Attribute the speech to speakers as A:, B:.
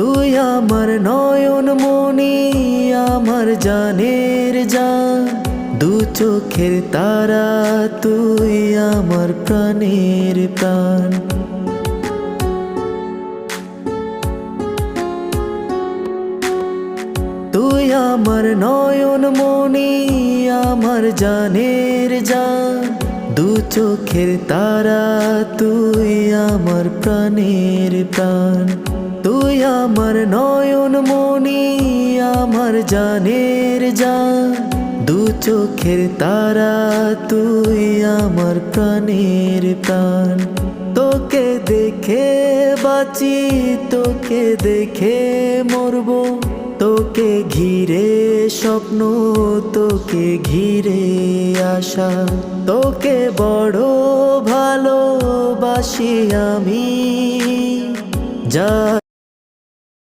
A: তুই আমার নয়ন মনি আমার জানের জান। দু চোখের তারা তুই আমার প্রাণের প্রাণ। তুই আমার নয়ন মনি আমার জানের জান। দু চোখের তারা, তুই আমার প্রাণের প্রাণ। তুই আমার নয়ন মনি আমার জানের জান। দু চোখের তারা, তুই আমার প্রাণের প্রাণ। তোকে দেখে বাঁচি, তোকে দেখে মরবো। তোকে ঘিরে স্বপ্ন তোকে ঘিরে আশা তোকে বড় ভালোবাসি আমি। যা